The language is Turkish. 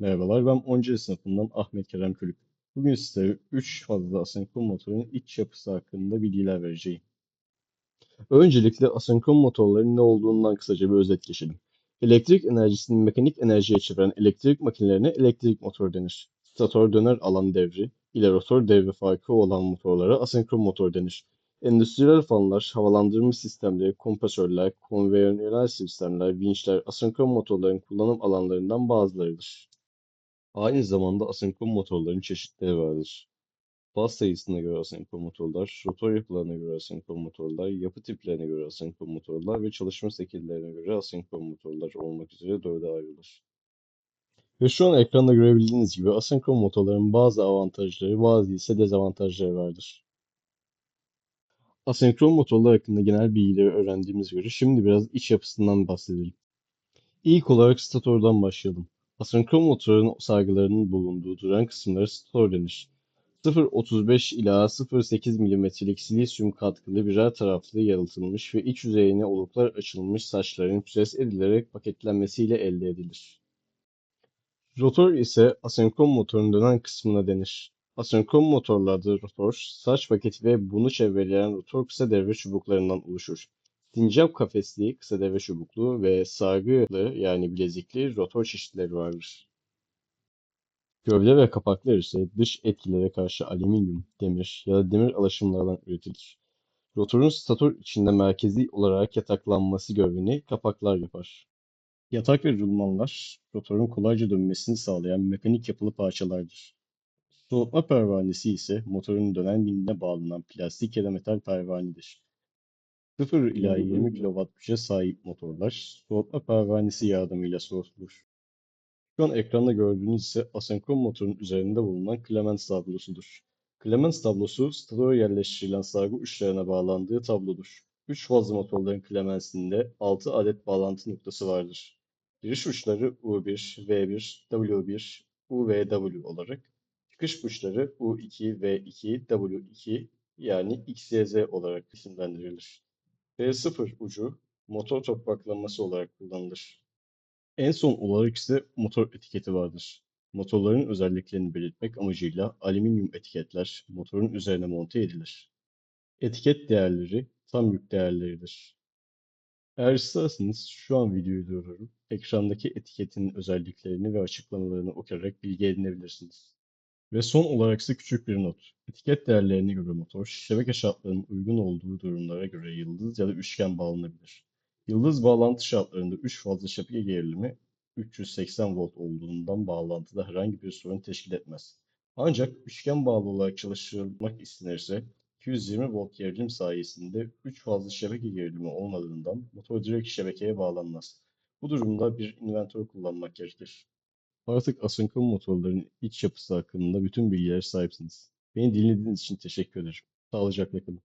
Merhabalar, ben 10. sınıfından Ahmet Kerem Külük. Bugün size 3 fazla asenkron motorun iç yapısı hakkında bilgiler vereceğim. Öncelikle asenkron motorların ne olduğundan kısaca bir özet geçelim. Elektrik enerjisini mekanik enerjiye çeviren elektrik makinelerine elektrik motor denir. Stator döner alan devri ile rotor devri farkı olan motorlara asenkron motor denir. Endüstriyel fanlar, havalandırma sistemleri, kompresörler, konveyörler sistemler, vinçler asenkron motorların kullanım alanlarından bazılarıdır. Aynı zamanda asenkron motorların çeşitleri vardır. Faz sayısına göre asenkron motorlar, rotor yapılarına göre asenkron motorlar, yapı tiplerine göre asenkron motorlar ve çalışma şekillerine göre asenkron motorlar olmak üzere dörde ayrılır. Ve şu an ekranda görebildiğiniz gibi asenkron motorların bazı avantajları, bazı ise dezavantajları vardır. Asenkron motorlar hakkında genel bilgileri öğrendiğimiz göre şimdi biraz iç yapısından bahsedelim. İlk olarak statordan başlayalım. Asenkron motorun sargılarının bulunduğu duran kısımlara stator denir. 0.35 ila 0.8 mm'lik silisyum katkılı birer taraflı yalıtılmış ve iç yüzeyine oluklar açılmış saçların pres edilerek paketlenmesiyle elde edilir. Rotor ise asenkron motorun dönen kısmına denir. Asenkron motorlarda rotor, saç paketi ve bunu çevreleyen rotor kısa devre çubuklarından oluşur. Sincap kafesli kısa devre çubuklu ve sargılı yani bilezikli rotor çeşitleri vardır. Gövde ve kapaklar ise dış etkilere karşı alüminyum, demir ya da demir alaşımlardan üretilir. Rotorun stator içinde merkezi olarak yataklanması görevini kapaklar yapar. Yatak ve rulmanlar rotorun kolayca dönmesini sağlayan mekanik yapılı parçalardır. Soğutma pervanesi ise motorun dönen miline bağlanan plastik ya da metal pervanedir. 0 ila 20 kW güce sahip motorlar soğutma pervanesi yardımıyla soğutulur. Şu an ekranda gördüğünüz ise asenkron motorun üzerinde bulunan Clemens tablosudur. Clemens tablosu statora yerleştirilen sargı uçlarına bağlandığı tablodur. 3 fazlı motorların Clemens'inde 6 adet bağlantı noktası vardır. Giriş uçları U1, V1, W1, U ve W olarak, çıkış uçları U2, V2, W2 yani X, Y, Z olarak isimlendirilir. V0 ucu motor topraklaması olarak kullanılır. En son olarak ise motor etiketi vardır. Motorların özelliklerini belirtmek amacıyla alüminyum etiketler motorun üzerine monte edilir. Etiket değerleri tam yük değerleridir. Eğer isterseniz şu an videoyu durdurup ekrandaki etiketin özelliklerini ve açıklamalarını okuyarak bilgi edinebilirsiniz. Ve son olarak ise küçük bir not. Etiket değerlerine göre motor, şebeke şartlarının uygun olduğu durumlara göre yıldız ya da üçgen bağlanabilir. Yıldız bağlantı şartlarında 3 fazla şebeke gerilimi 380 volt olduğundan bağlantıda herhangi bir sorun teşkil etmez. Ancak üçgen bağlı olarak çalıştırılmak istenirse 220 volt gerilim sayesinde 3 fazla şebeke gerilimi olmadığından motor direkt şebekeye bağlanmaz. Bu durumda bir inventör kullanmak gerekir. Artık asenkron motorların iç yapısı hakkında bütün bilgilere sahipsiniz. Beni dinlediğiniz için teşekkür ederim. Sağlıcakla kalın.